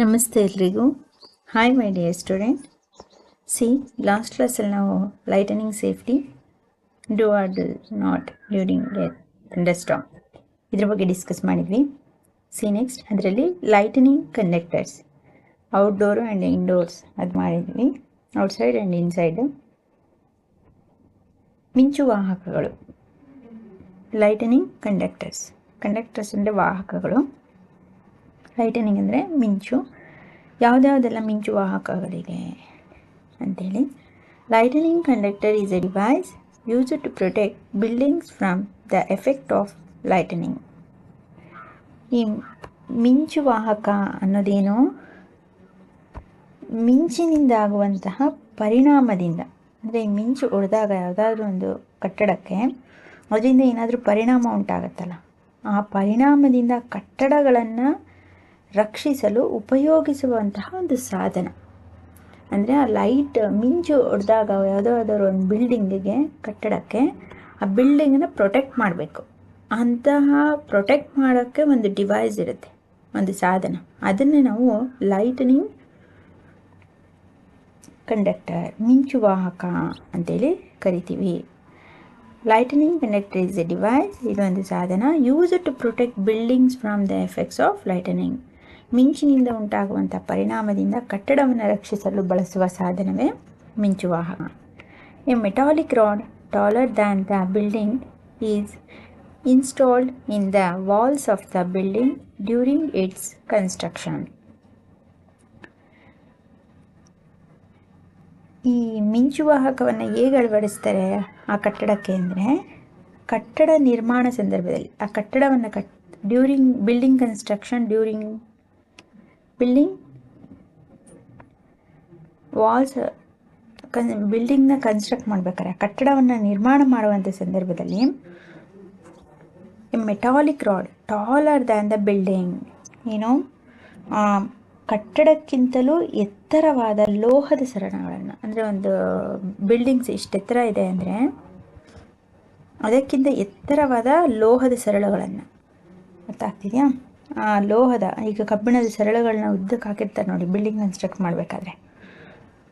ನಮಸ್ತೆ ಎಲ್ರಿಗೂ. Hi my dear student see last ಕ್ಲಾಸಲ್ಲಿ ನಾವು lightning safety do or do not during thunderstorm ಇದ್ರ ಬಗ್ಗೆ ಡಿಸ್ಕಸ್ ಮಾಡಿದ್ವಿ. ಸಿ ನೆಕ್ಸ್ಟ್ ಅದರಲ್ಲಿ lightning conductors outdoor and indoors ಅದು ಮಾಡಿದ್ವಿ. ಔಟ್ಸೈಡ್ ಆ್ಯಂಡ್ ಇನ್ಸೈಡು ಮಿಂಚು ವಾಹಕಗಳು. ಲೈಟನಿಂಗ್ ಕಂಡಕ್ಟರ್ಸ್ ಕಂಡಕ್ಟರ್ಸ್ ಅಂದರೆ ವಾಹಕಗಳು. ಲೈಟನಿಂಗ್ ಅಂದರೆ ಮಿಂಚು. ಯಾವುದ್ಯಾವುದೆಲ್ಲ ಮಿಂಚು ವಾಹಕಗಳಿದೆ ಅಂಥೇಳಿ lightning conductor is a device use to protect buildings from the effect of lightning ಈ ಮಿಂಚು ವಾಹಕ ಅನ್ನೋದೇನು? ಮಿಂಚಿನಿಂದ ಆಗುವಂತಹ ಪರಿಣಾಮದಿಂದ. ಅಂದರೆ ಈ ಮಿಂಚು ಹೊಡೆದಾಗ ಯಾವುದಾದ್ರೂ ಒಂದು ಕಟ್ಟಡಕ್ಕೆ ಅದರಿಂದ ಏನಾದರೂ ಪರಿಣಾಮ ಉಂಟಾಗತ್ತಲ್ಲ. ಆ ಪರಿಣಾಮದಿಂದ ಕಟ್ಟಡಗಳನ್ನು ರಕ್ಷಿಸಲು ಉಪಯೋಗಿಸುವಂತಹ ಒಂದು ಸಾಧನ. ಅಂದರೆ ಆ ಲೈಟ್ ಮಿಂಚು ಹೊಡೆದಾಗ ಯಾವುದಾದ್ರು ಒಂದು ಬಿಲ್ಡಿಂಗಿಗೆ, ಕಟ್ಟಡಕ್ಕೆ ಆ ಬಿಲ್ಡಿಂಗನ್ನ ಪ್ರೊಟೆಕ್ಟ್ ಮಾಡಬೇಕು. ಅಂತಹ ಪ್ರೊಟೆಕ್ಟ್ ಮಾಡೋಕ್ಕೆ ಒಂದು ಡಿವೈಸ್ ಇರುತ್ತೆ, ಒಂದು ಸಾಧನ. ಅದನ್ನೇ ನಾವು ಲೈಟನಿಂಗ್ ಕಂಡಕ್ಟರ್, ಮಿಂಚು ವಾಹಕ ಅಂತೇಳಿ ಕರಿತೀವಿ. Lightning conductor is a device ಇದೊಂದು ಸಾಧನ. Use to protect buildings from the effects of lightning ಮಿಂಚಿನಿಂದ ಉಂಟಾಗುವಂಥ ಪರಿಣಾಮದಿಂದ ಕಟ್ಟಡವನ್ನು ರಕ್ಷಿಸಲು ಬಳಸುವ ಸಾಧನವೇ ಮಿಂಚುವಾಹಕ. A metallic rod taller than the building is installed in the walls of the building during its construction ಈ ಮಿಂಚುವಾಹಕವನ್ನು ಹೇಗೆ ಅಳವಡಿಸ್ತಾರೆ ಆ ಕಟ್ಟಡಕ್ಕೆ ಅಂದರೆ ಕಟ್ಟಡ ನಿರ್ಮಾಣ ಸಂದರ್ಭದಲ್ಲಿ, ಆ ಕಟ್ಟಡವನ್ನು cut during building construction during building walls ಕನ್ ಬಿಲ್ಡಿಂಗ್ನ ಕನ್ಸ್ಟ್ರಕ್ಟ್ ಮಾಡ್ಬೇಕಾರೆ ಕಟ್ಟಡವನ್ನು ನಿರ್ಮಾಣ ಮಾಡುವಂಥ ಸಂದರ್ಭದಲ್ಲಿ metallic rod taller than the building ಏನು? ಕಟ್ಟಡಕ್ಕಿಂತಲೂ ಎತ್ತರವಾದ ಲೋಹದ ಸರಣಗಳನ್ನು, ಅಂದರೆ ಒಂದು ಬಿಲ್ಡಿಂಗ್ಸ್ ಇಷ್ಟು ಎತ್ತರ ಇದೆ ಅಂದರೆ, ಅದಕ್ಕಿಂತ ಎತ್ತರವಾದ ಲೋಹದ ಸರಳುಗಳನ್ನು. ಗೊತ್ತಾಗ್ತಿದೆಯಾ ಲೋಹದ, ಈಗ ಕಬ್ಬಿಣದ ಸರಳುಗಳನ್ನ ಉದ್ದಕ್ಕೆ ಹಾಕಿರ್ತಾರೆ ನೋಡಿ ಬಿಲ್ಡಿಂಗ್ ಕನ್ಸ್ಟ್ರಕ್ಟ್ ಮಾಡಬೇಕಾದ್ರೆ.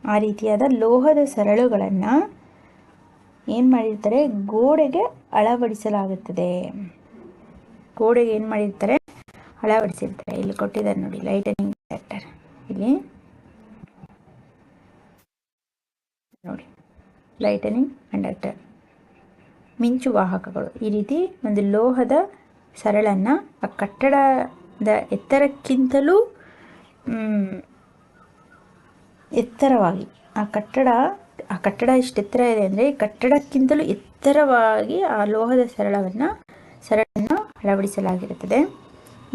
ಆ ರೀತಿಯಾದ ಲೋಹದ ಸರಳುಗಳನ್ನು ಏನು ಮಾಡಿರ್ತಾರೆ, ಗೋಡೆಗೆ ಅಳವಡಿಸಲಾಗುತ್ತದೆ. ಗೋಡೆಗೆ ಏನು ಮಾಡಿರ್ತಾರೆ, ಅಳವಡಿಸಿರ್ತಾರೆ. ಇಲ್ಲಿ ಕೊಟ್ಟಿದ್ದಾರೆ ನೋಡಿ ಲೈಟನಿಂಗ್ ಕಂಡಕ್ಟರ್ ಇಲ್ಲಿ ನೋಡಿ ಲೈಟನಿಂಗ್ ಕಂಡಕ್ಟರ್ ಮಿಂಚು ವಾಹಕಗಳು. ಈ ರೀತಿ ಒಂದು ಲೋಹದ ಸರಳನ್ನು ಆ ಕಟ್ಟಡದ ಎತ್ತರಕ್ಕಿಂತಲೂ ಎತ್ತರವಾಗಿ, ಆ ಕಟ್ಟಡ ಆ ಕಟ್ಟಡ ಎಷ್ಟು ಎತ್ತರ ಇದೆ ಅಂದರೆ ಕಟ್ಟಡಕ್ಕಿಂತಲೂ ಎತ್ತರವಾಗಿ ಆ ಲೋಹದ ಸರಳವನ್ನು ಸರಳನ್ನು ಅಳವಡಿಸಲಾಗಿರುತ್ತದೆ.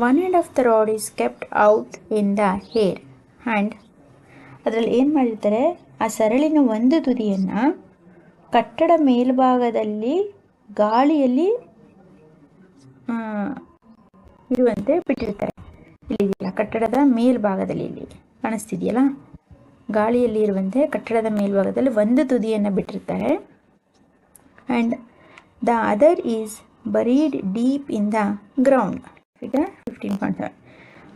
One end of the rod is kept out in the air and ಅದರಲ್ಲಿ ಏನು ಮಾಡಿರ್ತಾರೆ? ಆ ಸರಳಿನ ಒಂದು ತುದಿಯನ್ನು ಕಟ್ಟಡ ಮೇಲ್ಭಾಗದಲ್ಲಿ ಗಾಳಿಯಲ್ಲಿ ಇರುವಂತೆ ಬಿಟ್ಟಿರ್ತಾರೆ ಇಲ್ಲಿ ಕಟ್ಟಡದ ಮೇಲ್ಭಾಗದಲ್ಲಿ ಇಲ್ಲಿ ಕಾಣಿಸ್ತಿದೆಯಲ್ಲ? ಗಾಳಿಯಲ್ಲಿ ಇರುವಂತೆ ಕಟ್ಟಡದ ಮೇಲ್ಭಾಗದಲ್ಲಿ ಒಂದು ತುದಿಯನ್ನು ಬಿಟ್ಟಿರ್ತಾರೆ and the other is buried deep in the ground ಈಗ ಫಿಫ್ಟೀನ್ ಪಾಯಿಂಟ್ ಸೆವೆನ್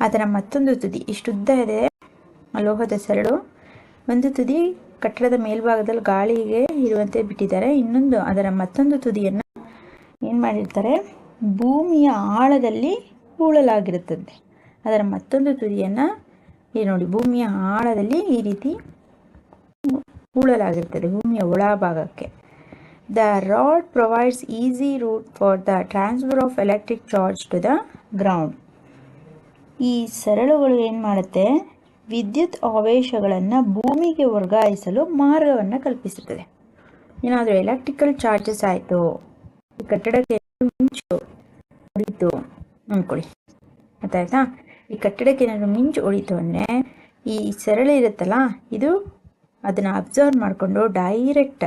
ಅದರ ಮತ್ತೊಂದು ತುದಿ, ಇಷ್ಟುದ್ದ ಇದೆ. ಲೋಹದ ಸರಳು. ಒಂದು ತುದಿ ಕಟ್ಟಡದ ಮೇಲ್ಭಾಗದಲ್ಲಿ ಗಾಳಿಗೆ ಇರುವಂತೆ ಬಿಟ್ಟಿದ್ದಾರೆ. ಇನ್ನೊಂದು ಅದರ ಮತ್ತೊಂದು ತುದಿಯನ್ನು ಏನು ಮಾಡಿರ್ತಾರೆ? ಭೂಮಿಯ ಆಳದಲ್ಲಿ ಹೂಳಲಾಗಿರುತ್ತದೆ. ಅದರ ಮತ್ತೊಂದು ತುದಿಯನ್ನು ಈ ನೋಡಿ. ಭೂಮಿಯ ಆಳದಲ್ಲಿ ಈ ರೀತಿ ಹೂಳಲಾಗಿರ್ತದೆ ಭೂಮಿಯ ಒಳಭಾಗಕ್ಕೆ. The rod provides easy route for the transfer of electric charge to the ground ಈ ಸರಳುಗಳು ಏನು ಮಾಡುತ್ತೆ? ವಿದ್ಯುತ್ ಆವೇಶಗಳನ್ನು ಭೂಮಿಗೆ ವರ್ಗಾಯಿಸಲು ಮಾರ್ಗವನ್ನು ಕಲ್ಪಿಸುತ್ತದೆ. ಏನಾದರೂ ಎಲೆಕ್ಟ್ರಿಕಲ್ ಚಾರ್ಜಸ್ ಆಯಿತು. ಈ ಕಟ್ಟಡಕ್ಕೆ ಮಿಂಚು ಹೊಡಿತು ಅಂದ್ಕೊಳ್ಳಿ ಗೊತ್ತಾಯ್ತಾ ಈ ಕಟ್ಟಡಕ್ಕೆ ಏನಾದರೂ ಮಿಂಚು ಹೊಡಿತು ಅಂದರೆ ಈ ಸರಳು ಇರುತ್ತಲ್ಲ, ಇದು ಅದನ್ನು ಅಬ್ಸರ್ವ್ ಮಾಡಿಕೊಂಡು ಡೈರೆಕ್ಟ್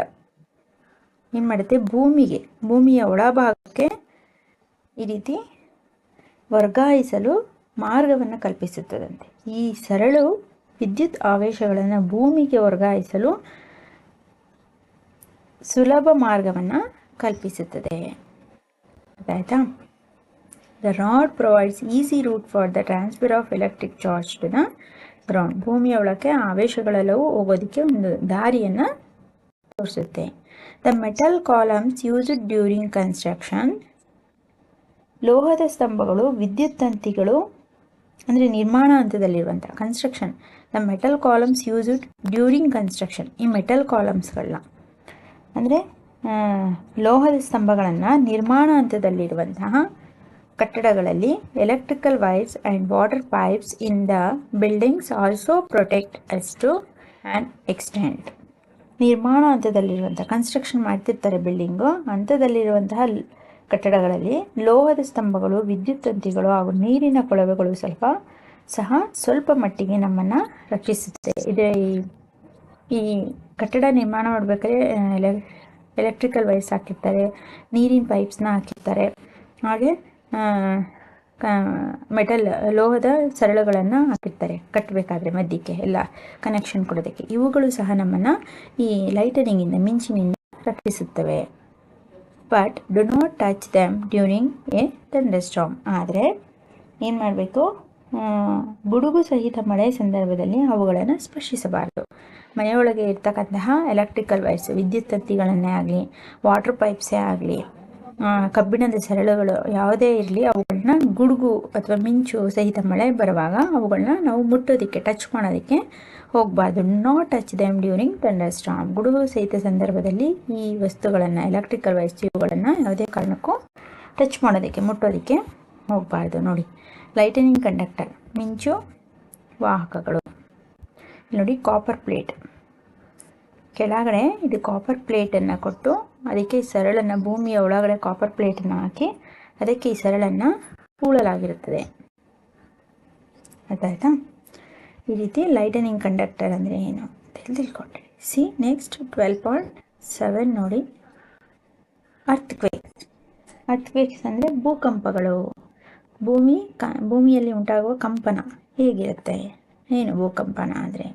ಏನು ಮಾಡುತ್ತೆ? ಭೂಮಿಗೆ, ಭೂಮಿಯ ಒಳಭಾಗಕ್ಕೆ ಈ ರೀತಿ ವರ್ಗಾಯಿಸಲು ಮಾರ್ಗವನ್ನು ಕಲ್ಪಿಸುತ್ತದಂತೆ. ಈ ಸರಳು ವಿದ್ಯುತ್ ಆವೇಶಗಳನ್ನು ಭೂಮಿಗೆ ವರ್ಗಾಯಿಸಲು ಸುಲಭ ಮಾರ್ಗವನ್ನು ಕಲ್ಪಿಸುತ್ತದೆ. ಆಯಿತಾ the rod provides easy route for the transfer of electric charge to the ground ಭೂಮಿಯ ಒಳಗೆ ಆವೇಶಗಳೆಲ್ಲವೂ ಹೋಗೋದಕ್ಕೆ ಒಂದು ದಾರಿಯನ್ನು ತೋರಿಸುತ್ತೆ. The metal columns used during construction ಲೋಹದ ಸ್ತಂಭಗಳು, ವಿದ್ಯುತ್ ತಂತಿಗಳು, ಅಂದರೆ ನಿರ್ಮಾಣ ಹಂತದಲ್ಲಿರುವಂಥ construction the metal columns used during construction ಈ ಮೆಟಲ್ ಕಾಲಮ್ಸ್ಗಳನ್ನ ಅಂದರೆ ಲೋಹದ ಸ್ತಂಭಗಳನ್ನು ನಿರ್ಮಾಣ ಹಂತದಲ್ಲಿರುವಂತಹ ಕಟ್ಟಡಗಳಲ್ಲಿ electrical wires and water pipes in the buildings also protect us to an extent ನಿರ್ಮಾಣ ಹಂತದಲ್ಲಿರುವಂಥ ಕನ್ಸ್ಟ್ರಕ್ಷನ್ ಮಾಡ್ತಿರ್ತಾರೆ ಬಿಲ್ಡಿಂಗು ಹಂತದಲ್ಲಿರುವಂತಹ ಕಟ್ಟಡಗಳಲ್ಲಿ ಲೋಹದ ಸ್ತಂಭಗಳು, ವಿದ್ಯುತ್ ತಂತಿಗಳು ಹಾಗೂ ನೀರಿನ ಕೊಳವೆಗಳು ಸ್ವಲ್ಪ ಸಹ ಸ್ವಲ್ಪ ಮಟ್ಟಿಗೆ ನಮ್ಮನ್ನು ರಕ್ಷಿಸುತ್ತೆ. ಇದೇ ಈ- ಕಟ್ಟಡ ನಿರ್ಮಾಣ ಮಾಡಬೇಕಾದ್ರೆ ಎಲೆಕ್ಟ್ರಿಕಲ್ ವೈರ್ಸ್ ಹಾಕಿರ್ತಾರೆ, ನೀರಿನ ಪೈಪ್ಸ್ನ ಹಾಕಿರ್ತಾರೆ. ಹಾಗೆ ಮೆಟಲ್ ಲೋಹದ ಸರಳುಗಳನ್ನು ಹಾಕಿರ್ತಾರೆ ಕಟ್ಟಬೇಕಾದ್ರೆ ಮಧ್ಯಕ್ಕೆ ಎಲ್ಲ ಕನೆಕ್ಷನ್ ಕೊಡೋದಕ್ಕೆ. ಇವುಗಳು ಸಹ ನಮ್ಮನ್ನು ಈ ಲೈಟನಿಂಗಿಂದ ಮಿಂಚಿನಿಂದ ರಕ್ಷಿಸುತ್ತವೆ. But do not touch them during a thunderstorm ಆದರೆ ಏನು ಮಾಡಬೇಕು? ಗುಡುಗು ಸಹಿತ ಮಳೆ ಸಂದರ್ಭದಲ್ಲಿ ಅವುಗಳನ್ನು ಸ್ಪರ್ಶಿಸಬಾರದು. ಮನೆಯೊಳಗೆ ಇರ್ತಕ್ಕಂತಹ ಎಲೆಕ್ಟ್ರಿಕಲ್ ವೈರ್ಸ್ ವಿದ್ಯುತ್ ತಂತಿಗಳನ್ನೇ ಆಗಲಿ ವಾಟರ್ ಪೈಪ್ಸೇ ಆಗಲಿ ಕಬ್ಬಿಣದ ಸರಳುಗಳು ಯಾವುದೇ ಇರಲಿ ಅವುಗಳನ್ನ ಗುಡುಗು ಅಥವಾ ಮಿಂಚು ಸಹಿತ ಮಳೆ ಬರುವಾಗ ಅವುಗಳನ್ನ ನಾವು ಮುಟ್ಟೋದಕ್ಕೆ ಟಚ್ ಮಾಡೋದಕ್ಕೆ ಹೋಗಬಾರ್ದು. Not touch them during thunderstorm ಗುಡುಗು ಸಹಿತ ಸಂದರ್ಭದಲ್ಲಿ ಈ ವಸ್ತುಗಳನ್ನು ಎಲೆಕ್ಟ್ರಿಕಲ್ ವಸ್ತುಗಳನ್ನು ಯಾವುದೇ ಕಾರಣಕ್ಕೂ ಟಚ್ ಮಾಡೋದಕ್ಕೆ, ಮುಟ್ಟೋದಕ್ಕೆ ಹೋಗಬಾರ್ದು. ನೋಡಿ ಲೈಟನಿಂಗ್ ಕಂಡಕ್ಟರ್ ಮಿಂಚು ವಾಹಕಗಳು. ನೋಡಿ ಕಾಪರ್ ಪ್ಲೇಟ್ ಕೆಳಗಡೆ ಇದು ಕಾಪರ್ ಪ್ಲೇಟನ್ನು ಕೊಟ್ಟು ಅದಕ್ಕೆ ಈ ಸರಳನ್ನು ಭೂಮಿಯ ಒಳಗಡೆ ಕಾಪರ್ ಪ್ಲೇಟನ್ನು ಹಾಕಿ ಅದಕ್ಕೆ ಈ ಸರಳನ್ನು ಹೂಳಲಾಗಿರುತ್ತದೆ. ಅರ್ಥಾಯ್ತಾ ಈ ರೀತಿ ಲೈಟನಿಂಗ್ ಕಂಡಕ್ಟರ್ ಅಂದರೆ ಏನು ಹೇಳಿ see next twelve point seven ನೋಡಿ. ಅರ್ಥ್ ಕ್ವೇಕ್ ಅಂದರೆ ಭೂಕಂಪಗಳು. ಭೂಮಿ ಕ ಭೂಮಿಯಲ್ಲಿ ಉಂಟಾಗುವ ಕಂಪನ ಹೇಗಿರುತ್ತೆ? ಏನು ಭೂಕಂಪನ ಅಂದರೆ?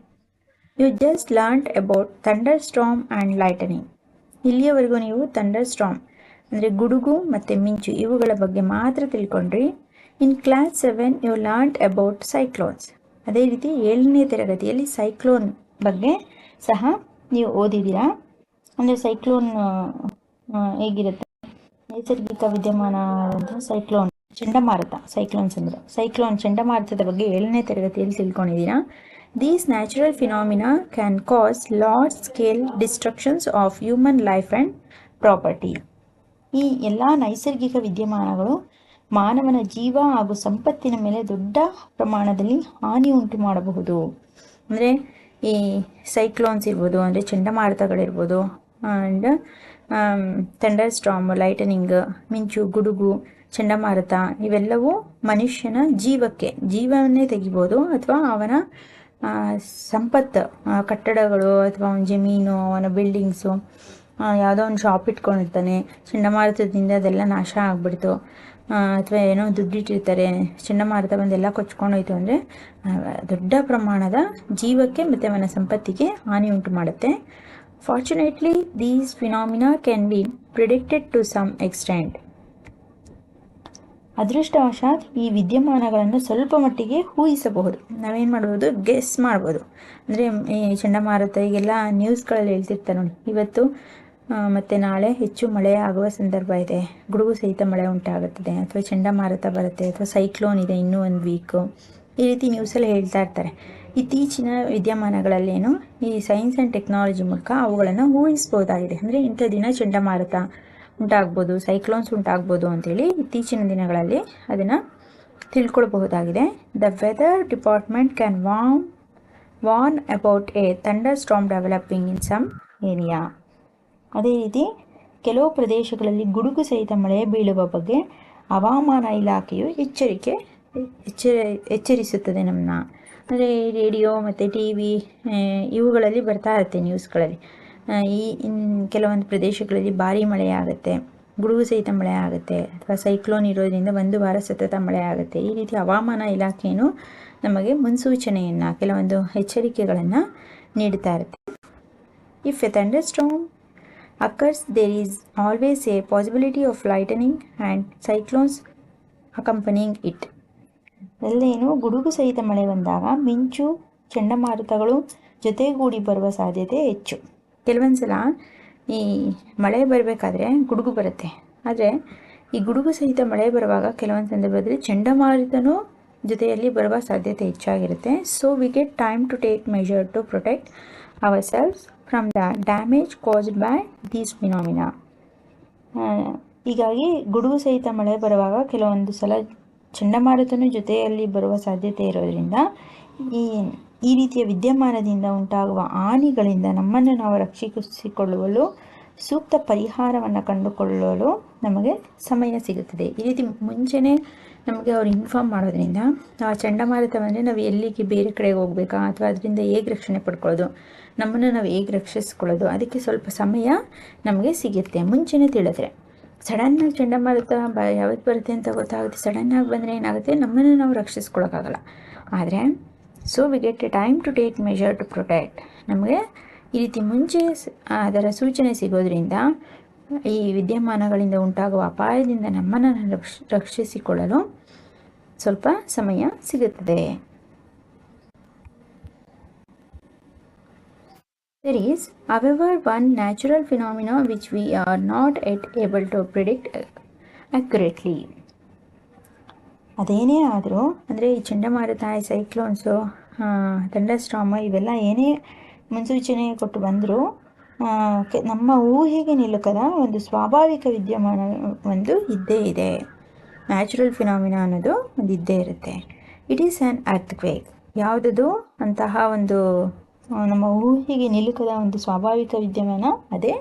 You just learned about thunderstorm and lightning ಇಲ್ಲಿಯವರೆಗೂ ನೀವು ಥಂಡರ್ ಸ್ಟ್ರಾಮ್ ಅಂದರೆ ಗುಡುಗು ಮತ್ತು ಮಿಂಚು ಇವುಗಳ ಬಗ್ಗೆ ಮಾತ್ರ ತಿಳ್ಕೊಂಡ್ರಿ. In class seven you learned about cyclones ಅದೇ ರೀತಿ ಏಳನೇ ತರಗತಿಯಲ್ಲಿ ಸೈಕ್ಲೋನ್ ಬಗ್ಗೆ ಸಹ ನೀವು ಓದಿದ್ದೀರಾ. ಅಂದರೆ ಸೈಕ್ಲೋನ್ ಹೇಗಿರುತ್ತೆ? ನೈಸರ್ಗಿಕ ವಿದ್ಯಮಾನ ಸೈಕ್ಲೋನ್ ಚಂಡಮಾರುತ ಸೈಕ್ಲೋನ್ಸ್ ಅಂದರೆ. ಸೈಕ್ಲೋನ್ ಚಂಡಮಾರುತದ ಬಗ್ಗೆ ಏಳನೇ ತರಗತಿಯಲ್ಲಿ ತಿಳ್ಕೊಂಡಿದ್ದೀರಾ. These natural phenomena can cause large-scale destructions of human life and property ಈ ಎಲ್ಲ ನೈಸರ್ಗಿಕ ವಿದ್ಯಮಾನಗಳು ಮಾನವನ ಜೀವ ಹಾಗೂ ಸಂಪತ್ತಿನ ಮೇಲೆ ದೊಡ್ಡ ಪ್ರಮಾಣದಲ್ಲಿ ಹಾನಿ ಉಂಟು ಮಾಡಬಹುದು. ಅಂದರೆ ಈ ಸೈಕ್ಲೋನ್ಸ್ ಇರ್ಬೋದು, ಅಂದರೆ ಚಂಡಮಾರುತಗಳಿರ್ಬೋದು ಆ್ಯಂಡ್ ಥಂಡರ್ ಸ್ಟ್ರಾಮ್ ಲೈಟನಿಂಗ್ ಮಿಂಚು, ಗುಡುಗು, ಚಂಡಮಾರುತ ಇವೆಲ್ಲವೂ ಮನುಷ್ಯನ ಜೀವಕ್ಕೆ, ಜೀವವನ್ನೇ ತೆಗಿಬೋದು ಅಥವಾ ಅವನ ಸಂಪತ್ತು ಕಟ್ಟಡಗಳು ಅಥವಾ ಅವನ ಜಮೀನು, ಅವನ ಬಿಲ್ಡಿಂಗ್ಸು ಯಾವುದೋ ಒಂದು ಶಾಪ್ ಇಟ್ಕೊಂಡಿರ್ತಾನೆ. ಚಂಡಮಾರುತದಿಂದ ಅದೆಲ್ಲ ನಾಶ ಆಗಿಬಿಡ್ತು. ಅಥವಾ ಏನೋ ದುಡ್ಡಿಟ್ಟಿರ್ತಾರೆ ಚಂಡಮಾರುತ ಬಂದೆಲ್ಲ ಕೊಚ್ಕೊಂಡೋಯ್ತು ಅಂದರೆ ದೊಡ್ಡ ಪ್ರಮಾಣದ ಜೀವಕ್ಕೆ ಮತ್ತು ಅವನ ಸಂಪತ್ತಿಗೆ ಹಾನಿ ಉಂಟು ಮಾಡುತ್ತೆ. Fortunately these phenomena can be predicted to some extent ಅದೃಷ್ಟವಶಾತ್ ಈ ವಿದ್ಯಮಾನಗಳನ್ನು ಸ್ವಲ್ಪ ಮಟ್ಟಿಗೆ ಊಹಿಸಬಹುದು. ನಾವೇನು ಮಾಡ್ಬೋದು? ಗೆಸ್ ಮಾಡ್ಬೋದು. ಅಂದರೆ, ಈ ಚಂಡಮಾರುತ ಈಗೆಲ್ಲ ನ್ಯೂಸ್ಗಳಲ್ಲಿ ಹೇಳ್ತಿರ್ತಾರೆ ನೋಡಿ. ಇವತ್ತು ಮತ್ತು ನಾಳೆ ಹೆಚ್ಚು ಮಳೆ ಆಗುವ ಸಂದರ್ಭ ಇದೆ. ಗುಡುಗು ಸಹಿತ ಮಳೆ ಉಂಟಾಗುತ್ತದೆ. ಅಥವಾ ಚಂಡಮಾರುತ ಬರುತ್ತೆ, ಅಥವಾ ಸೈಕ್ಲೋನ್ ಇದೆ ಇನ್ನೂ ಒಂದು ವೀಕು. ಈ ರೀತಿ ನ್ಯೂಸಲ್ಲಿ ಹೇಳ್ತಾ ಇರ್ತಾರೆ. ಇತ್ತೀಚಿನ ವಿದ್ಯಮಾನಗಳಲ್ಲೇನು ಈ ಸೈನ್ಸ್ ಆ್ಯಂಡ್ ಟೆಕ್ನಾಲಜಿ ಮೂಲಕ ಅವುಗಳನ್ನು ಊಹಿಸ್ಬೋದಾಗಿದೆ ಅಂದರೆ ಇಂಥ ದಿನ ಚಂಡಮಾರುತ ಉಂಟಾಗ್ಬೋದು ಸೈಕ್ಲೋನ್ಸ್ ಉಂಟಾಗ್ಬೋದು ಅಂತೇಳಿ ಇತ್ತೀಚಿನ ದಿನಗಳಲ್ಲಿ ಅದನ್ನು ತಿಳ್ಕೊಳ್ಬಹುದಾಗಿದೆ. The weather department can warn warn about a thunderstorm developing in some area ಅದೇ ರೀತಿ ಕೆಲವು ಪ್ರದೇಶಗಳಲ್ಲಿ ಗುಡುಗು ಸಹಿತ ಮಳೆ ಬೀಳುವ ಬಗ್ಗೆ ಹವಾಮಾನ ಇಲಾಖೆಯು ಎಚ್ಚರಿಕೆ, ಎಚ್ಚರ, ಎಚ್ಚರಿಸುತ್ತದೆ ನಮ್ಮನ್ನ ಅಂದರೆ ರೇಡಿಯೋ ಮತ್ತು ಟಿ ವಿ ಇವುಗಳಲ್ಲಿ ಬರ್ತಾ ಇರುತ್ತೆ ನ್ಯೂಸ್ಗಳಲ್ಲಿ ಈ ಕೆಲವೊಂದು ಪ್ರದೇಶಗಳಲ್ಲಿ ಭಾರಿ ಮಳೆ ಆಗುತ್ತೆ ಗುಡುಗು ಸಹಿತ ಮಳೆ ಆಗುತ್ತೆ ಅಥವಾ ಸೈಕ್ಲೋನ್ ಇರೋದ್ರಿಂದ ಒಂದು ವಾರ ಸತತ ಮಳೆ ಆಗುತ್ತೆ ಈ ರೀತಿ ಹವಾಮಾನ ಇಲಾಖೆಯೂ ನಮಗೆ ಮುನ್ಸೂಚನೆಯನ್ನು, ಕೆಲವೊಂದು ಎಚ್ಚರಿಕೆಗಳನ್ನು ನೀಡ್ತಾ ಇರುತ್ತೆ. If a thunderstorm occurs there is always a possibility of lightning and cyclones accompanying it ಅಲ್ಲೇನು, ಗುಡುಗು ಸಹಿತ ಮಳೆ ಬಂದಾಗ ಮಿಂಚು, ಚಂಡಮಾರುತಗಳು ಜೊತೆಗೂಡಿ ಬರುವ ಸಾಧ್ಯತೆ ಹೆಚ್ಚು. ಕೆಲವೊಂದು ಸಲ ಈ ಮಳೆ ಬರಬೇಕಾದ್ರೆ ಗುಡುಗು ಬರುತ್ತೆ. ಆದರೆ ಈ ಗುಡುಗು ಸಹಿತ ಮಳೆ ಬರುವಾಗ ಕೆಲವೊಂದು ಸಂದರ್ಭದಲ್ಲಿ ಚಂಡಮಾರುತನೂ ಜೊತೆಯಲ್ಲಿ ಬರುವ ಸಾಧ್ಯತೆ ಹೆಚ್ಚಾಗಿರುತ್ತೆ. So we get time to take measure to protect ourselves from the damage caused by these phenomena ಹೀಗಾಗಿ ಗುಡುಗು ಸಹಿತ ಮಳೆ ಬರುವಾಗ ಕೆಲವೊಂದು ಸಲ ಚಂಡಮಾರುತನೂ ಜೊತೆಯಲ್ಲಿ ಬರುವ ಸಾಧ್ಯತೆ ಇರೋದರಿಂದ ಈ ಈ ರೀತಿಯ ವಿದ್ಯಮಾನದಿಂದ ಉಂಟಾಗುವ ಹಾನಿಗಳಿಂದ ನಮ್ಮನ್ನು ನಾವು ರಕ್ಷಿಸಿಕೊಳ್ಳಲು ಸೂಕ್ತ ಪರಿಹಾರವನ್ನು ಕಂಡುಕೊಳ್ಳಲು ನಮಗೆ ಸಮಯ ಸಿಗುತ್ತದೆ. ಈ ರೀತಿ ಮುಂಚೆನೇ ನಮಗೆ ಅವರು ಇನ್ಫಾರ್ಮ್ ಮಾಡೋದ್ರಿಂದ ಆ ಚಂಡಮಾರುತ ಬಂದರೆ ನಾವು ಎಲ್ಲಿಗೆ ಬೇರೆ ಕಡೆಗೆ ಹೋಗ್ಬೇಕಾ ಅಥವಾ ಅದರಿಂದ ಹೇಗೆ ರಕ್ಷಣೆ ಪಡ್ಕೊಳ್ಳೋದು, ನಮ್ಮನ್ನು ನಾವು ಹೇಗೆ ರಕ್ಷಿಸ್ಕೊಳ್ಳೋದು, ಅದಕ್ಕೆ ಸ್ವಲ್ಪ ಸಮಯ ನಮಗೆ ಸಿಗುತ್ತೆ. ಮುಂಚೆನೇ ತಿಳಿದ್ರೆ ಸಡನ್ನಾಗಿ ಚಂಡಮಾರುತ ಬ, ಯಾವತ್ತು ಬರುತ್ತೆ ಅಂತ ಗೊತ್ತಾಗುತ್ತೆ. ಸಡನ್ನಾಗಿ ಬಂದರೆ ಏನಾಗುತ್ತೆ? ನಮ್ಮನ್ನು ನಾವು ರಕ್ಷಿಸ್ಕೊಳ್ಳೋಕ್ಕಾಗಲ್ಲ ಆದರೆ so we get a time to take measure to protect ನಮಗೆ ಈ ರೀತಿ ಮುಂಚೆ ಅದರ ಸೂಚನೆ ಸಿಗೋದ್ರಿಂದ ಈ ವಿದ್ಯಮಾನಗಳಿಂದ ಉಂಟಾಗುವ ಅಪಾಯದಿಂದ ನಮ್ಮನ್ನು ರಕ್ಷ ರಕ್ಷಿಸಿಕೊಳ್ಳಲು ಸ್ವಲ್ಪ ಸಮಯ ಸಿಗುತ್ತದೆ There is, however, one natural phenomena which we are not at able to predict accurately. ಅದೇನೇ ಆದರೂ ಅಂದರೆ ಈ ಚಂಡಮಾರುತ ಸೈಕ್ಲೋನ್ಸು ತಂಡಸ್ಟ್ರಾಮ ಇವೆಲ್ಲ ಏನೇ ಮುನ್ಸೂಚನೆ ಕೊಟ್ಟು ಬಂದರೂ ನಮ್ಮ ಊಹೆಗೆ ನಿಲುಕದ ಒಂದು ಸ್ವಾಭಾವಿಕ ವಿದ್ಯಮಾನ ಒಂದು ಇದ್ದೇ ಇದೆ. ನ್ಯಾಚುರಲ್ ಫಿನಾಮಿನಾ ಅನ್ನೋದು ಒಂದು ಇದ್ದೇ ಇರುತ್ತೆ. ಇಟ್ ಈಸ್ ಆ್ಯನ್ ಅರ್ಥಕ್ವೇಕ್ ಯಾವುದದು? ಅಂತಹ ಒಂದು ನಮ್ಮ ಊಹೆಗೆ ನಿಲುಕದ ಒಂದು ಸ್ವಾಭಾವಿಕ ವಿದ್ಯಮಾನ, ಅದೇ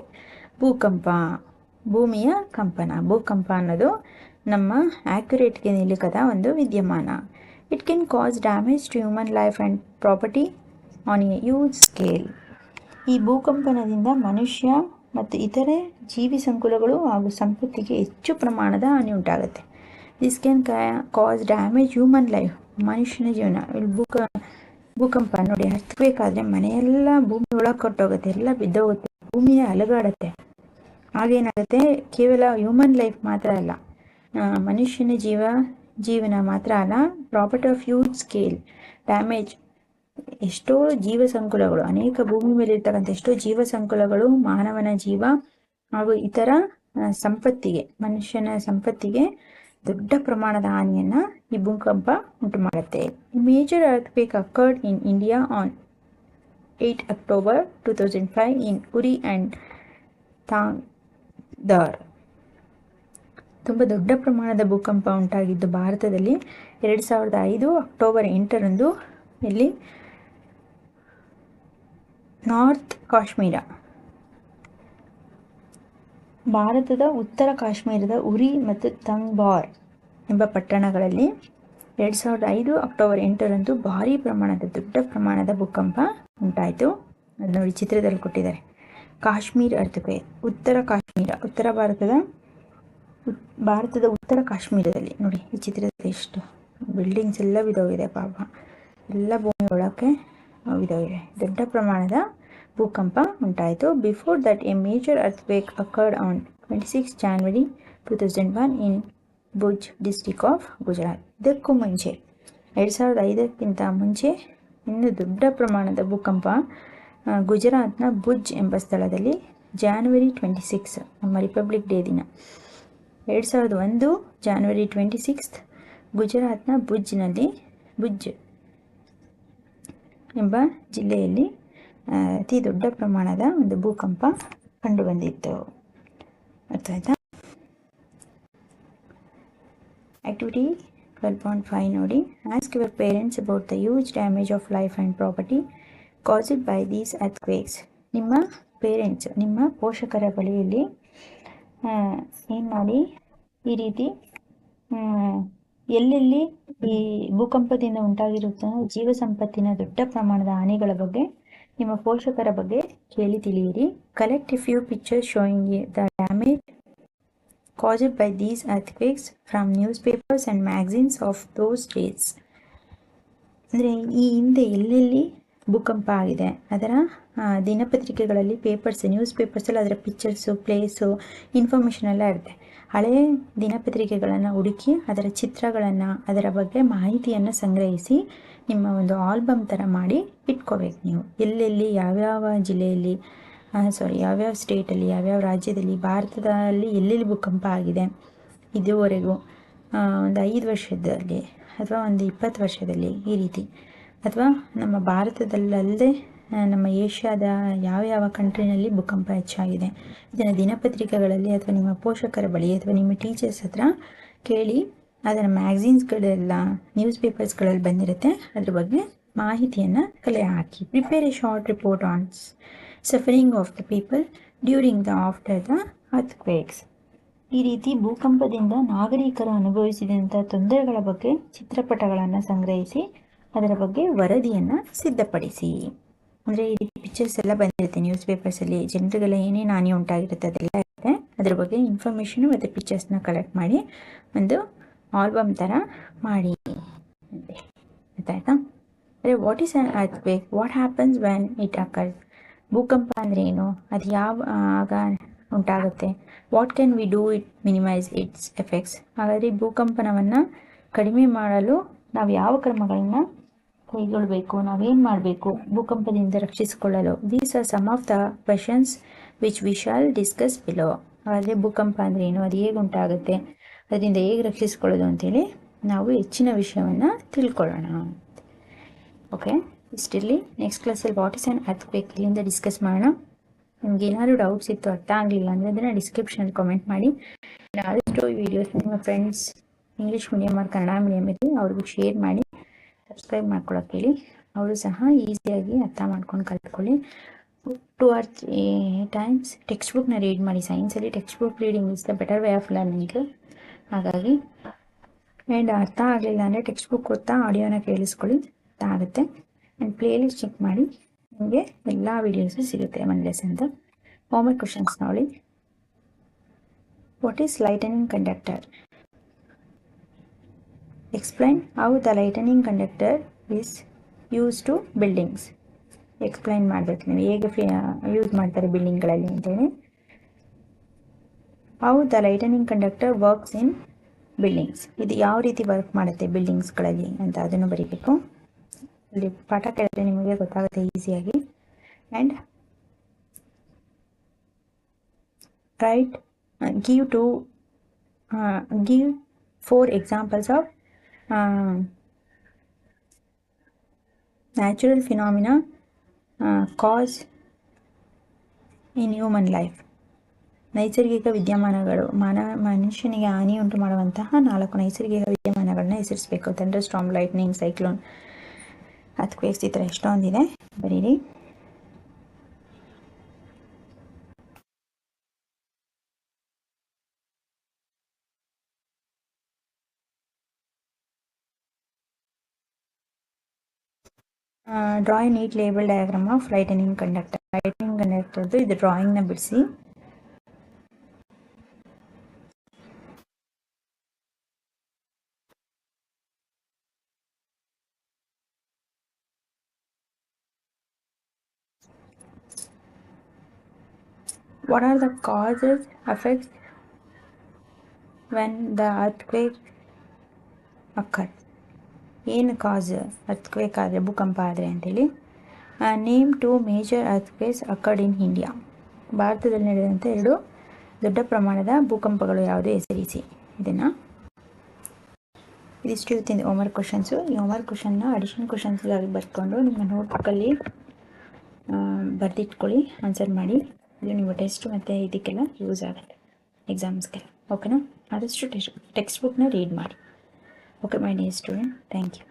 ಭೂಕಂಪ. ಭೂಮಿಯ ಕಂಪನ. ಭೂಕಂಪ ಅನ್ನೋದು ನಮ್ಮ ಆ್ಯಕ್ಯುರೇಟ್ಗೆ ನಿಲುಕದ ಒಂದು ವಿದ್ಯಮಾನ. It can cause damage to human life and property on a huge scale ಈ ಭೂಕಂಪನದಿಂದ ಮನುಷ್ಯ ಮತ್ತು ಇತರೆ ಜೀವಿ ಸಂಕುಲಗಳು ಹಾಗೂ ಸಂಪತ್ತಿಗೆ ಹೆಚ್ಚು ಪ್ರಮಾಣದ ಹಾನಿ ಉಂಟಾಗುತ್ತೆ this can cause damage human life ಮನುಷ್ಯನ ಜೀವನ. ಇಲ್ಲಿ ಭೂಕ, ಭೂಕಂಪ ನೋಡಿ ಹತ್ಬೇಕಾದ್ರೆ ಮನೆಯೆಲ್ಲ ಭೂಮಿ ಒಳಗೆ ಕೊಟ್ಟೋಗುತ್ತೆ, ಎಲ್ಲ ಬಿದ್ದೋಗುತ್ತೆ, ಭೂಮಿಯ ಅಲುಗಾಡುತ್ತೆ. ಆಗೇನಾಗುತ್ತೆ ಕೇವಲ ಹ್ಯೂಮನ್ ಲೈಫ್ ಮಾತ್ರ ಅಲ್ಲ. ಮನುಷ್ಯನ ಜೀವ, ಜೀವನ ಮಾತ್ರ ಅಲ್ಲ property of huge scale damage ಎಷ್ಟೋ ಜೀವ ಸಂಕುಲಗಳು ಅನೇಕ ಭೂಮಿ ಮೇಲೆ ಇರ್ತಕ್ಕಂಥ ಎಷ್ಟೋ ಜೀವ ಸಂಕುಲಗಳು ಮಾನವನ ಜೀವ ಹಾಗೂ ಇತರ ಸಂಪತ್ತಿಗೆ, ಮನುಷ್ಯನ ಸಂಪತ್ತಿಗೆ ದೊಡ್ಡ ಪ್ರಮಾಣದ ಹಾನಿಯನ್ನು ಈ ಭೂಕಂಪ ಉಂಟು ಮಾಡುತ್ತೆ. Major earthquake occurred in India on eight October two thousand five in Uri and Tangdhar ತುಂಬ ದೊಡ್ಡ ಪ್ರಮಾಣದ ಭೂಕಂಪ ಉಂಟಾಗಿದ್ದು ಭಾರತದಲ್ಲಿ ಎರಡು ಸಾವಿರದ ಐದು ಅಕ್ಟೋಬರ್ ಎಂಟರಂದು ಇಲ್ಲಿ ನಾರ್ತ್ ಕಾಶ್ಮೀರ. ಭಾರತದ ಉತ್ತರ ಕಾಶ್ಮೀರದ ಉರಿ ಮತ್ತು ತಂಗ್ಬಾರ್ ಎಂಬ ಪಟ್ಟಣಗಳಲ್ಲಿ ಎರಡು ಸಾವಿರದ ಐದು ಅಕ್ಟೋಬರ್ ಎಂಟರಂದು ಭಾರೀ ಪ್ರಮಾಣದ ದೊಡ್ಡ ಪ್ರಮಾಣದ ಭೂಕಂಪ ಉಂಟಾಯಿತು. ಅದು ನೋಡಿ ಚಿತ್ರದಲ್ಲಿ ಕೊಟ್ಟಿದ್ದಾರೆ. ಕಾಶ್ಮೀರ್ ಅರ್ಥಕ್ವೇ ಉತ್ತರ ಕಾಶ್ಮೀರ, ಉತ್ತರ ಭಾರತದ ಭಾರತದ ಉತ್ತರ ಕಾಶ್ಮೀರದಲ್ಲಿ. ನೋಡಿ, ಈ ಚಿತ್ರದಲ್ಲಿ ಎಷ್ಟು ಬಿಲ್ಡಿಂಗ್ಸ್ ಎಲ್ಲ ವಿಧವಿದೆ ಪಾಪ. ಎಲ್ಲ ಭೂಮಿ ಒಳಕ್ಕೆ ವಿಧವಿದೆ ದೊಡ್ಡ ಪ್ರಮಾಣದ ಭೂಕಂಪ ಉಂಟಾಯಿತು. Before that a major earthquake occurred on twenty six January two thousand one in Bhuj district of Gujarat ಇದಕ್ಕೂ ಮುಂಚೆ, ಎರಡು ಸಾವಿರದ ಐದಕ್ಕಿಂತ ಮುಂಚೆ, ಇನ್ನೂ ದೊಡ್ಡ ಪ್ರಮಾಣದ ಭೂಕಂಪ ಗುಜರಾತ್ನ ಭುಜ್ ಎಂಬ ಸ್ಥಳದಲ್ಲಿ ಜಾನ್ವರಿ ಟ್ವೆಂಟಿ ಸಿಕ್ಸ್ ನಮ್ಮ ರಿಪಬ್ಲಿಕ್ ಡೇ ದಿನ. ಎರಡು ಸಾವಿರದ ಒಂದು ಜಾನ್ವರಿ ಟ್ವೆಂಟಿ ಸಿಕ್ಸ್ತ್ ಗುಜರಾತ್ನ ಭುಜ್ನಲ್ಲಿ ಭುಜ್ ಎಂಬ ಜಿಲ್ಲೆಯಲ್ಲಿ ಅತಿ ದೊಡ್ಡ ಪ್ರಮಾಣದ ಒಂದು ಭೂಕಂಪ ಕಂಡುಬಂದಿತ್ತು. ಅರ್ಥ ಆಯ್ತಾ ಆ್ಯಕ್ಟಿವಿಟಿ ಟ್ವೆಲ್ ಪಾಯಿಂಟ್ ಫೈವ್ ನೋಡಿ. Ask your parents about the huge damage of life and property caused by these earthquakes ನಿಮ್ಮ ಪೇರೆಂಟ್ಸ್ ನಿಮ್ಮ ಪೋಷಕರ ಬಳಿಯಲ್ಲಿ ಏನು ಮಾಡಿ, ಈ ರೀತಿ ಎಲ್ಲೆಲ್ಲಿ ಈ ಭೂಕಂಪದಿಂದ ಉಂಟಾಗಿರುತ್ತ ಜೀವ ಸಂಪತ್ತಿನ ದೊಡ್ಡ ಪ್ರಮಾಣದ ಹಾನಿಗಳ ಬಗ್ಗೆ ನಿಮ್ಮ ಪೋಷಕರ ಬಗ್ಗೆ ಕೇಳಿ ತಿಳಿಯಿರಿ. Collect few pictures showing the damage caused by these these from newspapers and magazines of those days ಅಂದರೆ ಈ ಹಿಂದೆ ಎಲ್ಲೆಲ್ಲಿ ಭೂಕಂಪ ಆಗಿದೆ. ಅದರ ದಿನಪತ್ರಿಕೆಗಳಲ್ಲಿ ಪೇಪರ್ಸ್ ನ್ಯೂಸ್ ಪೇಪರ್ಸಲ್ಲಿ ಅದರ ಪಿಕ್ಚರ್ಸು ಪ್ಲೇಸು ಇನ್ಫಾರ್ಮೇಷನ್ ಎಲ್ಲ ಇರುತ್ತೆ. ಹಳೆಯ ದಿನಪತ್ರಿಕೆಗಳನ್ನು ಹುಡುಕಿ ಅದರ ಚಿತ್ರಗಳನ್ನು, ಅದರ ಬಗ್ಗೆ ಮಾಹಿತಿಯನ್ನು ಸಂಗ್ರಹಿಸಿ ನಿಮ್ಮ ಒಂದು ಆಲ್ಬಮ್ ಥರ ಮಾಡಿ ಇಟ್ಕೋಬೇಕು ನೀವು. ಎಲ್ಲೆಲ್ಲಿ, ಯಾವ್ಯಾವ ಜಿಲ್ಲೆಯಲ್ಲಿ ಸಾರಿ ಯಾವ್ಯಾವ ಸ್ಟೇಟಲ್ಲಿ ಯಾವ್ಯಾವ ರಾಜ್ಯದಲ್ಲಿ, ಭಾರತದಲ್ಲಿ ಎಲ್ಲೆಲ್ಲಿ ಭೂಕಂಪ ಆಗಿದೆ ಇದುವರೆಗೂ ಒಂದು ಐದು ವರ್ಷದಲ್ಲಿ ಅಥವಾ ಒಂದು ಇಪ್ಪತ್ತು ವರ್ಷದಲ್ಲಿ ಈ ರೀತಿ. ಅಥವಾ ನಮ್ಮ ಭಾರತದಲ್ಲದೆ ನಮ್ಮ ಏಷ್ಯಾದ ಯಾವ ಯಾವ ಕಂಟ್ರಿನಲ್ಲಿ ಭೂಕಂಪ ಹೆಚ್ಚಾಗಿದೆ, ಇದನ್ನು ದಿನಪತ್ರಿಕೆಗಳಲ್ಲಿ ಅಥವಾ ನಿಮ್ಮ ಪೋಷಕರ ಬಳಿ ಅಥವಾ ನಿಮ್ಮ ಟೀಚರ್ಸ್ ಹತ್ರ ಕೇಳಿ ಅದರ ಮ್ಯಾಗ್ಝೀನ್ಸ್ಗಳೆಲ್ಲ, ನ್ಯೂಸ್ ಪೇಪರ್ಸ್ಗಳಲ್ಲಿ ಬಂದಿರುತ್ತೆ, ಅದ್ರ ಬಗ್ಗೆ ಮಾಹಿತಿಯನ್ನು ಕಲೆ ಹಾಕಿ. Prepare a short report on suffering of the people during the after the earthquakes ಈ ರೀತಿ ಭೂಕಂಪದಿಂದ ನಾಗರಿಕರು ಅನುಭವಿಸಿದಂಥ ತೊಂದರೆಗಳ ಬಗ್ಗೆ ಚಿತ್ರಪಟಗಳನ್ನು ಸಂಗ್ರಹಿಸಿ ಅದರ ಬಗ್ಗೆ ವರದಿಯನ್ನು ಸಿದ್ಧಪಡಿಸಿ. ಅಂದರೆ ಈ ಪಿಕ್ಚರ್ಸ್ ಎಲ್ಲ ಬಂದಿರುತ್ತೆ ನ್ಯೂಸ್ ಪೇಪರ್ಸಲ್ಲಿ ಜನರಿಗೆಲ್ಲ ಏನೇನು ಹಾನಿ ಉಂಟಾಗಿರುತ್ತೆ ಅದೆಲ್ಲ ಇರುತ್ತೆ. ಅದ್ರ ಬಗ್ಗೆ ಇನ್ಫಾರ್ಮೇಷನು ಮತ್ತು ಪಿಕ್ಚರ್ಸ್ನ ಕಲೆಕ್ಟ್ ಮಾಡಿ ಒಂದು ಆಲ್ಬಮ್ ಥರ ಮಾಡಿ. ಗೊತ್ತಾಯ್ತಾ? ಅಂದರೆ ವಾಟ್ ಈಸ್ ಅನ್ ಬೇಕ್ what happens when it occurs ಭೂಕಂಪ ಅಂದರೆ ಏನು? ಅದು ಯಾವ, ಆಗ ಉಂಟಾಗುತ್ತೆ? What can we do it minimise its effects ಹಾಗಾದರೆ ಭೂಕಂಪನವನ್ನು ಕಡಿಮೆ ಮಾಡಲು ನಾವು ಯಾವ ಕ್ರಮಗಳನ್ನು ಕೈಗೊಳ್ಳಬೇಕು. ನಾವೇನು ಮಾಡಬೇಕು? ಭೂಕಂಪದಿಂದ ರಕ್ಷಿಸಿಕೊಳ್ಳಲು. These are some of the questions which we shall discuss below ಆದರೆ ಭೂಕಂಪ ಅಂದರೆ ಏನು? ಅದು ಹೇಗೆ ಉಂಟಾಗುತ್ತೆ? ಅದರಿಂದ ಹೇಗೆ ರಕ್ಷಿಸಿಕೊಳ್ಳೋದು ಅಂತೇಳಿ ನಾವು ಹೆಚ್ಚಿನ ವಿಷಯವನ್ನು ತಿಳ್ಕೊಳ್ಳೋಣ. ಓಕೆ ಇಷ್ಟಿರಲಿ. ನೆಕ್ಸ್ಟ್ ಕ್ಲಾಸಲ್ಲಿ ವಾಟ್ ಇಸ್ ಆ್ಯನ್ ಅರ್ಥ್ಕ್ವೇಕ್ ಇಲ್ಲಿಂದ ಡಿಸ್ಕಸ್ ಮಾಡೋಣ. ನಿಮ್ಗೆ ಏನಾದರೂ ಡೌಟ್ಸ್ ಇತ್ತು ಅರ್ಥ ಆಗಲಿಲ್ಲ ಅಂದರೆ ಅದನ್ನು ಡಿಸ್ಕ್ರಿಪ್ಷನಲ್ಲಿ ಕಾಮೆಂಟ್ ಮಾಡಿ. ಆದಷ್ಟು ಈ ವಿಡಿಯೋಸ್ ನಿಮ್ಮ friends English medium or Kannada medium ಇದೆ ಅವ್ರಿಗೂ ಶೇರ್ ಮಾಡಿ. ಸಬ್ಸ್ಕ್ರೈಬ್ ಮಾಡ್ಕೊಳಕ್ಕೆ ಹೇಳಿ. ಅವರು ಸಹ, ಈಸಿಯಾಗಿ ಅರ್ಥ ಮಾಡ್ಕೊಂಡು ಕಲ್ತ್ಕೊಳ್ಳಿ. ಟು ಆರ್ ಟೈಮ್ಸ್ ಟೆಕ್ಸ್ಟ್ ಬುಕ್ನ ರೀಡ್ ಮಾಡಿ. ಸೈನ್ಸಲ್ಲಿ textbook reading is the better way of learning ಹಾಗಾಗಿ ಆ್ಯಂಡ್ ಅರ್ಥ ಆಗಲಿಲ್ಲ ಅಂದರೆ ಟೆಕ್ಸ್ಟ್ ಬುಕ್ ಓದ್ತಾ ಆಡಿಯೋನ ಕೇಳಿಸ್ಕೊಳ್ಳಿ. ಅರ್ಥ ಆಗುತ್ತೆ. ಆ್ಯಂಡ್ ಪ್ಲೇಲಿಸ್ಟ್ ಚೆಕ್ ಮಾಡಿ. ನಿಮಗೆ ಎಲ್ಲ ವೀಡಿಯೋಸು ಸಿಗುತ್ತೆ ಒನ್ ಲೆಸನ್ದು ಹೋಮ್ವರ್ಕ್ ಕ್ವಶನ್ಸ್ ನೋಡಿ. What is lightning conductor explain how the lightning conductor is use to buildings explain ಮಾಡಬೇಕು ನೀವು. ಹೇಗೆ ಯೂಸ್ ಮಾಡ್ತಾರೆ ಬಿಲ್ಡಿಂಗ್ಗಳಲ್ಲಿ ಅಂತೇಳಿ. How the lightning conductor works in buildings ಇದು ಯಾವ ರೀತಿ ವರ್ಕ್ ಮಾಡುತ್ತೆ ಬಿಲ್ಡಿಂಗ್ಸ್ಗಳಲ್ಲಿ ಅಂತ ಅದನ್ನು ಬರೀಬೇಕು. ಇಲ್ಲಿ ಪಾಠ ಕೇಳಿದ್ರೆ ನಿಮಗೆ ಗೊತ್ತಾಗುತ್ತೆ ಈಸಿಯಾಗಿ and write give two give four examples of natural phenomena cause in human life ನೈಸರ್ಗಿಕ ವಿದ್ಯಮಾನಗಳು ಮಾನವ ಮನುಷ್ಯನಿಗೆ ಹಾನಿ ಉಂಟು ಮಾಡುವಂತಹ ನಾಲ್ಕು ನೈಸರ್ಗಿಕ ವಿದ್ಯಮಾನಗಳನ್ನ ಹೆಸರಿಸಬೇಕು. ಥಂಡರ್ ಸ್ಟ್ರಾಮ್ ಲೈಟ್ನಿಂಗ್ ಸೈಕ್ಲೋನ್ ಅದಕ್ಕೆ ಈ ಥರ ಎಷ್ಟೊಂದಿದೆ ಬರೀರಿ. Draw neat label diagram of lightning conductor lightning ಕಂಡಕ್ಟರ್ದು ಇದು ಡ್ರಾಯಿಂಗ್ನ ಬಿಡಿಸಿ What are the causes, effects when the earthquake occur? ಏನು ಕಾಸ್ ಅರ್ಥ್ಕ್ವೇಕ್ ಆದರೆ ಭೂಕಂಪ ಆದರೆ ಅಂತೇಳಿ name two major earthquakes occurred in India ಭಾರತದಲ್ಲಿ ನಡೆದಂಥ ಎರಡು ದೊಡ್ಡ ಪ್ರಮಾಣದ ಭೂಕಂಪಗಳು ಯಾವುದು ಹೆಸರಿಸಿ ಇದನ್ನು. ಇದಿಷ್ಟು ಇವತ್ತಿನ ಹೋಮ್ವರ್ಕ್ ಕ್ವಶನ್ಸು ಈ ಹೋಮ್ವರ್ಕ್ ಕ್ವಶನ್ನ ಅಡಿಷನಲ್ ಕ್ವಶನ್ಸ್ಗಾಗಿ ಬರ್ಕೊಂಡು ನಿಮ್ಮ ನೋಟ್ಬುಕ್ಕಲ್ಲಿ ಬರೆದಿಟ್ಕೊಳ್ಳಿ ಆನ್ಸರ್ ಮಾಡಿ. ಇದು ನಿಮ್ಮ ಟೆಸ್ಟ್ ಮತ್ತು ಇದಕ್ಕೆಲ್ಲ ಯೂಸ್ ಆಗುತ್ತೆ ಎಕ್ಸಾಮ್ಸ್ಗೆಲ್ಲ ಓಕೆನಾ ಆದಷ್ಟು ಟೆಕ್ಸ್ಟ್ ಟೆಕ್ಸ್ಟ್ ಬುಕ್ನ ರೀಡ್ ಮಾಡಿ. Okay my dear student thank you